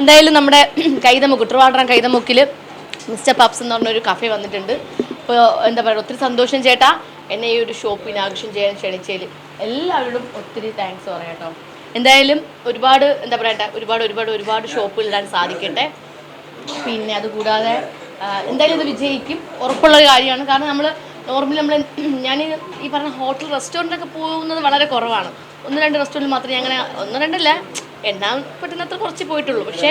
എന്തായാലും നമ്മുടെ കൈതമുക്ക് കുട്ടർവാടം കൈതമുക്കിൽ മിസ്റ്റർ പബ്സ് എന്ന് പറഞ്ഞൊരു കഫേ വന്നിട്ടുണ്ട്. അപ്പോൾ എന്താ പറയുക ഒത്തിരി സന്തോഷം ചേട്ടാ. എന്നെ ഈ ഒരു ഷോപ്പിന് ആകർഷം ചെയ്യാൻ ക്ഷണിച്ചതിൽ എല്ലാവരോടും ഒത്തിരി താങ്ക്സ് പറയാം കേട്ടോ. എന്തായാലും ഒരുപാട് എന്താ പറയട്ടെ ഒരുപാട് ഒരുപാട് ഒരുപാട് ഷോപ്പുകൾ ഇടാൻ സാധിക്കട്ടെ. പിന്നെ അതുകൂടാതെ എന്തായാലും ഇത് വിജയിക്കും. ഉറപ്പുള്ള ഒരു കാര്യമാണ്. കാരണം നമ്മൾ നോർമലി നമ്മൾ ഞാൻ ഈ പറഞ്ഞ ഹോട്ടൽ റെസ്റ്റോറന്റൊക്കെ പോകുന്നത് വളരെ കുറവാണ്. ഒന്ന് രണ്ട് റെസ്റ്റോറന്റ് മാത്രമേ അങ്ങനെ ഒന്ന് രണ്ടല്ല എണ്ണാൻ പറ്റുന്നത്ര കുറച്ച് പോയിട്ടുള്ളൂ. പക്ഷേ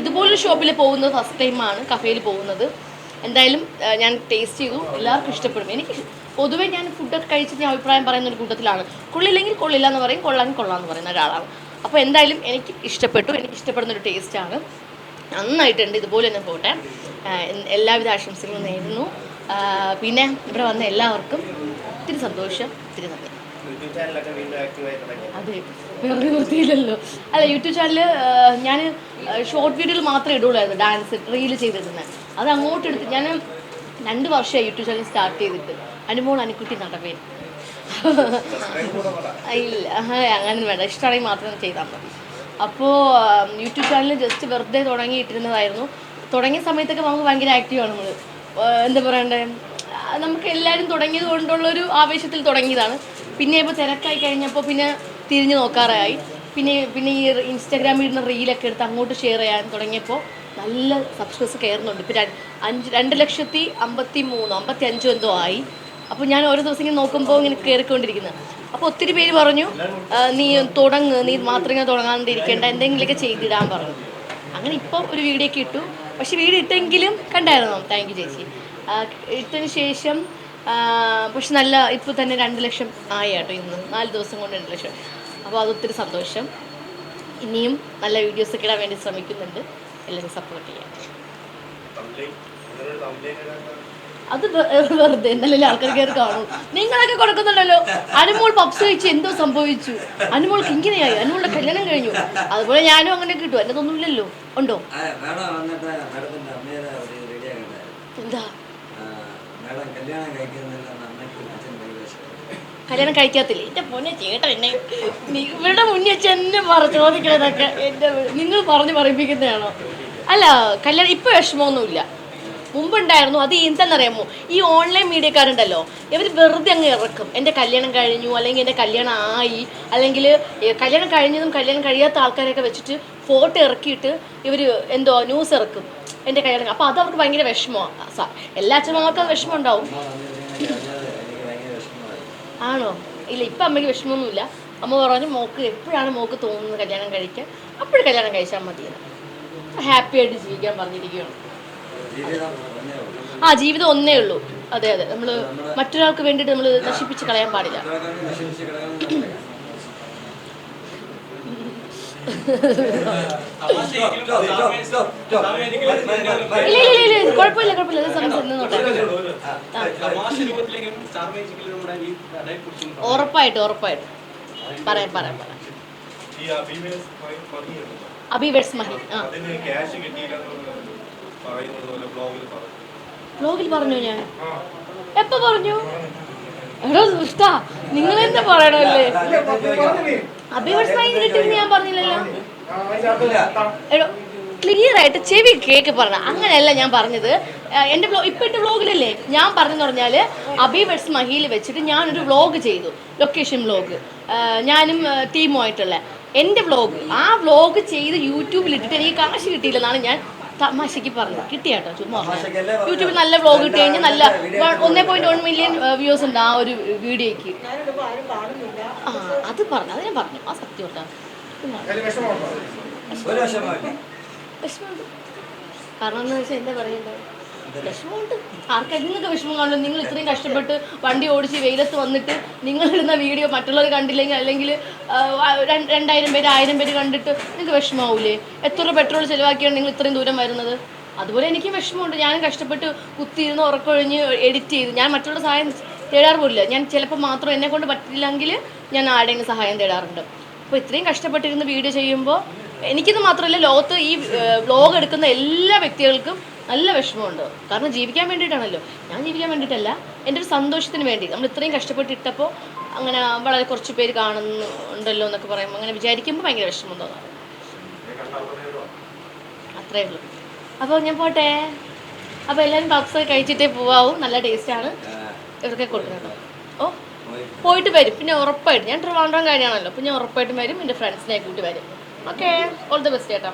ഇതുപോലൊരു ഷോപ്പിൽ പോകുന്നത് ഫസ്റ്റ് ടൈമാണ് കഫേയിൽ പോകുന്നത്. എന്തായാലും ഞാൻ ടേസ്റ്റ് ചെയ്തു എല്ലാവർക്കും ഇഷ്ടപ്പെടും. എനിക്ക് പൊതുവേ ഞാൻ ഫുഡൊക്കെ കഴിച്ച് ഞാൻ അഭിപ്രായം പറയുന്ന ഒരു കൂട്ടത്തിലാണ്. കൊള്ളില്ലെങ്കിൽ കൊള്ളില്ല എന്ന് പറയും കൊള്ളാൻ കൊള്ളാമെന്ന് പറയുന്ന ഒരാളാണ്. അപ്പോൾ എന്തായാലും എനിക്ക് ഇഷ്ടപ്പെട്ടു എനിക്ക് ഇഷ്ടപ്പെടുന്ന ഒരു ടേസ്റ്റാണ് നന്നായിട്ടുണ്ട് ഇതുപോലെ തന്നെ പോട്ടെ. എല്ലാവിധ ആശംസകളും നേരുന്നു. പിന്നെ ഇവിടെ വന്ന എല്ലാവർക്കും ഒത്തിരി സന്തോഷം ഒത്തിരി നന്ദി. അതെ വേറെ വൃത്തിയില്ലല്ലോ. അല്ല യൂട്യൂബ് ചാനൽ ഞാൻ ഷോർട്ട് വീഡിയോയിൽ മാത്രമേ ഇടുള്ളായിരുന്നു ഡാൻസ് റീൽ ചെയ്തിരുന്നത് അത് അങ്ങോട്ട് എടുത്ത് ഞാൻ രണ്ട് വർഷമായി യൂട്യൂബ് ചാനൽ സ്റ്റാർട്ട് ചെയ്തിട്ട്. അനുമോൾ അനുക്കുട്ടി നട ഇല്ല അങ്ങനെ വേണ്ട. ഇഷ്ടമാണെങ്കിൽ മാത്രം ചെയ്താൽ മതി. അപ്പോൾ യൂട്യൂബ് ചാനൽ ജസ്റ്റ് വെറുതെ തുടങ്ങിയിട്ടിരുന്നതായിരുന്നു. തുടങ്ങിയ സമയത്തൊക്കെ നമുക്ക് ഭയങ്കര ആക്റ്റീവാണ് നമ്മൾ എന്താ പറയണ്ടേ? നമുക്ക് എല്ലാവരും തുടങ്ങിയത് കൊണ്ടുള്ളൊരു ആവേശത്തിൽ തുടങ്ങിയതാണ്. പിന്നെ ഇപ്പോൾ തിരക്കായി കഴിഞ്ഞപ്പോൾ പിന്നെ തിരിഞ്ഞു നോക്കാറായി. പിന്നെ പിന്നെ ഈ ഇൻസ്റ്റാഗ്രാമിൽ ഇടുന്ന റീലൊക്കെ എടുത്ത് അങ്ങോട്ട് ഷെയർ ചെയ്യാൻ തുടങ്ങിയപ്പോൾ നല്ല സബ്സ്ക്രൈബേഴ്സ് കയറുന്നുണ്ട്. ഇപ്പം അഞ്ച് രണ്ട് ലക്ഷത്തി അമ്പത്തി മൂന്നോ അമ്പത്തി അഞ്ചോ എന്തോ ആയി. അപ്പോൾ ഞാൻ ഓരോ ദിവസം ഇങ്ങനെ നോക്കുമ്പോൾ ഇങ്ങനെ കയറിക്കൊണ്ടിരിക്കുന്നത് അപ്പോൾ ഒത്തിരി പേര് പറഞ്ഞു നീ തുടങ്ങ് നീ മാത്രം ഇങ്ങനെ തുടങ്ങാണ്ടിരിക്കേണ്ട എന്തെങ്കിലുമൊക്കെ ചെയ്തിടാൻ പറഞ്ഞു. അങ്ങനെ ഇപ്പോൾ ഒരു വീഡിയോ ഒക്കെ ഇട്ടു. പക്ഷേ വീഡിയോ ഇട്ടെങ്കിലും കണ്ടായിരുന്നോ? താങ്ക് യു ചേച്ചി. ഇട്ടതിന് ശേഷം പക്ഷെ നല്ല ഇപ്പോൾ തന്നെ രണ്ട് ലക്ഷം ആയി കേട്ടോ ഇന്ന്. നാല് ദിവസം കൊണ്ട് രണ്ട് ലക്ഷം. അപ്പോൾ അതൊത്തിരി സന്തോഷം. ഇനിയും നല്ല വീഡിയോസ് ഒക്കെ ഇടാൻ വേണ്ടി ശ്രമിക്കുന്നുണ്ട്. എല്ലാവരും സപ്പോർട്ട് ചെയ്യാം. അത് വെറുതെ എന്നല്ലേ ആൾക്കാർ കയറി കാണും. നിങ്ങളൊക്കെ കൊടുക്കുന്നുണ്ടല്ലോ. അനുമോൾ പപ്സ് കഴിച്ച് എന്തോ സംഭവിച്ചു. അനുമോൾക്ക് ഇങ്ങനെയായി. അനുമോളുടെ കല്യാണം കഴിഞ്ഞു. അതുപോലെ ഞാനും അങ്ങനെ കിട്ടും. എന്റെ ഒന്നുമില്ലല്ലോ. ഉണ്ടോ? എന്താ? കല്യാണം കഴിക്കാത്തില്ല? എന്റെ പൊന്നെ ചേട്ടൻ എന്നെ ഇവരുടെ മുന്നിൽ വെച്ച് എന്നെ പറ ചോദിക്കണതൊക്കെ എന്റെ നിങ്ങൾ പറഞ്ഞു പറയിപ്പിക്കുന്നതാണോ? അല്ല കല്യാണം ഇപ്പൊ വിഷമമൊന്നുമില്ല. മുമ്പുണ്ടായിരുന്നു അത് എന്താണെന്നറിയാമോ ഈ ഓൺലൈൻ മീഡിയക്കാരുണ്ടല്ലോ. ഇവർ വെറുതെ അങ്ങ് ഇറക്കും. എന്റെ കല്യാണം കഴിഞ്ഞു അല്ലെങ്കിൽ എന്റെ കല്യാണം ആയി അല്ലെങ്കിൽ കല്യാണം കഴിഞ്ഞതും കല്യാണം കഴിയാത്ത ആൾക്കാരെയൊക്കെ വെച്ചിട്ട് ഫോട്ടോ ഇറക്കിയിട്ട് ഇവർ എന്തോ ന്യൂസ് ഇറക്കും. എന്റെ കല്യാണം അപ്പോൾ അത് അവർക്ക് ഭയങ്കര വിഷമമാണ് എല്ലാ അച്ഛനമ്മമാർക്കും വിഷമം ഉണ്ടാവും ആണോ? ഇല്ല ഇപ്പം അമ്മയ്ക്ക് വിഷമമൊന്നുമില്ല. അമ്മ പറഞ്ഞു മോക്ക് എപ്പോഴാണ് മോക്ക് തോന്നുന്നത് കല്യാണം കഴിക്കാൻ? അപ്പോഴും കല്യാണം കഴിച്ചാൽ മതി ഹാപ്പി ആയിട്ട് ജീവിക്കാൻ പറഞ്ഞിരിക്കുകയാണ്. ആ ജീവിതം ഒന്നേ ഉള്ളൂ. അതെ അതെ. നമ്മൾ മറ്റൊരാൾക്ക് വേണ്ടിട്ട് നമ്മൾ നശിപ്പിച്ച് കളയാൻ പാടില്ല ഇതൊക്കെ നശിപ്പിച്ച് കിടക്കുന്ന ഇല്ല ഇല്ല ഇല്ല ഇല്ല കുഴപ്പമില്ല കുഴപ്പമില്ല. ഉറപ്പായിട്ടും ഉറപ്പായിട്ടും. പറയാം പറയാം പറയാം. മഹി ബ്ലോഗിൽ പറഞ്ഞു. ഞാൻ. എപ്പോ പറഞ്ഞു? എടോ ദുഷ്ടാ നിങ്ങൾ എന്താ പറയണല്ലേ കിട്ടിയെന്ന് ഞാൻ പറഞ്ഞില്ലല്ലോ. എടോ ക്ലിയർ ആയിട്ട് ചെവി കേക്ക് പറഞ്ഞ അങ്ങനെയല്ല ഞാൻ പറഞ്ഞത്. എന്റെ ബ്ലോ ഇപ്പം എന്റെ വ്ളോഗിലല്ലേ ഞാൻ പറഞ്ഞെന്ന് പറഞ്ഞാൽ അബി മഹിയിൽ വെച്ചിട്ട് ഞാനൊരു വ്ളോഗ് ചെയ്തു ലൊക്കേഷൻ വ്ളോഗ്. ഞാനും ടീമുമായിട്ടുള്ള എന്റെ വ്ളോഗ് ആ വ്ളോഗ് ചെയ്ത് യൂട്യൂബിൽ ഇട്ടിട്ട് എനിക്ക് കാശ് കിട്ടിയില്ലെന്നാണ് ഞാൻ തമാശയ്ക്ക് പറഞ്ഞു. കിട്ടിയാട്ടോ ചുമ്മാ? യൂട്യൂബിൽ നല്ല വ്ളോഗ് കിട്ടി കഴിഞ്ഞാൽ നല്ല ഒന്നേ പോയിന്റ് വൺ മില്യൺ വ്യൂസ് ഉണ്ട് ആ ഒരു വീഡിയോയ്ക്ക്. ആ അത് പറഞ്ഞു അത് ഞാൻ പറഞ്ഞു. ആ സത്യം വിഷമമുണ്ട്? കാരണം എന്താ വെച്ചാൽ എന്താ പറയണ്ടത് വിഷമമുണ്ട്. ആർക്കാ നിങ്ങൾക്ക് വിഷമം കാണുമല്ലോ നിങ്ങൾ ഇത്രയും കഷ്ടപ്പെട്ട് വണ്ടി ഓടിച്ച് വെയിലത്ത് വന്നിട്ട് നിങ്ങൾ ഇടുന്ന വീഡിയോ മറ്റുള്ളവർ കണ്ടില്ലെങ്കിൽ അല്ലെങ്കിൽ രണ്ടായിരം പേര് ആയിരം പേര് കണ്ടിട്ട് നിങ്ങൾക്ക് വിഷമാവൂലേ എത്ര പെട്രോൾ ചിലവാക്കിയാണ് നിങ്ങൾ ഇത്രയും ദൂരം വരുന്നത്? അതുപോലെ എനിക്കും വിഷമമുണ്ട്. ഞാനും കഷ്ടപ്പെട്ട് കുത്തിയിരുന്ന് ഉറക്കൊഴിഞ്ഞ് എഡിറ്റ് ചെയ്ത് ഞാൻ മറ്റുള്ള സഹായം തേടാറ് പോലില്ല ഞാൻ ചിലപ്പോൾ മാത്രം എന്നെ കൊണ്ട് പറ്റില്ലെങ്കിൽ ഞാൻ ആരുടെയെങ്കിലും സഹായം തേടാറുണ്ട്. അപ്പോൾ ഇത്രയും കഷ്ടപ്പെട്ടിരുന്ന് വീഡിയോ ചെയ്യുമ്പോൾ എനിക്കിത് മാത്രമല്ല ലോകത്ത് ഈ വ്ലോഗ് എടുക്കുന്ന എല്ലാ വ്യക്തികൾക്കും നല്ല വിഷമമുണ്ട്. കാരണം ജീവിക്കാൻ വേണ്ടിയിട്ടാണല്ലോ. ഞാൻ ജീവിക്കാൻ വേണ്ടിയിട്ടല്ല. എന്റെ ഒരു സന്തോഷത്തിന് വേണ്ടി. നമ്മൾ ഇത്രയും കഷ്ടപ്പെട്ടിട്ടപ്പോൾ അങ്ങനെ വളരെ കുറച്ച് പേര് കാണുന്നുണ്ടല്ലോ എന്നൊക്കെ പറയുമ്പോൾ അങ്ങനെ വിചാരിക്കുമ്പോൾ ഭയങ്കര വിഷമം തോന്നാറ് അത്രേ ഉള്ളൂ. അപ്പോൾ ഞാൻ പോട്ടെ. അപ്പോൾ എല്ലാവരും പപ്സ് കഴിച്ചിട്ടേ പോവാവും. നല്ല ടേസ്റ്റാണ് ഇവർക്കൊക്കെ കൊടുക്കുന്നത് ഓ പോയിട്ട് വരും. പിന്നെ ഉറപ്പായിട്ടും. ഞാൻ ട്രിവാൻഡ്രം കാര്യമാണല്ലോ പിന്നെ ഉറപ്പായിട്ടും വരും. എന്റെ ഫ്രണ്ട്സിനെ കൂട്ടി വരും. ഓക്കെ ഓൾ ദി ബെസ്റ്റ് ചേട്ടാ.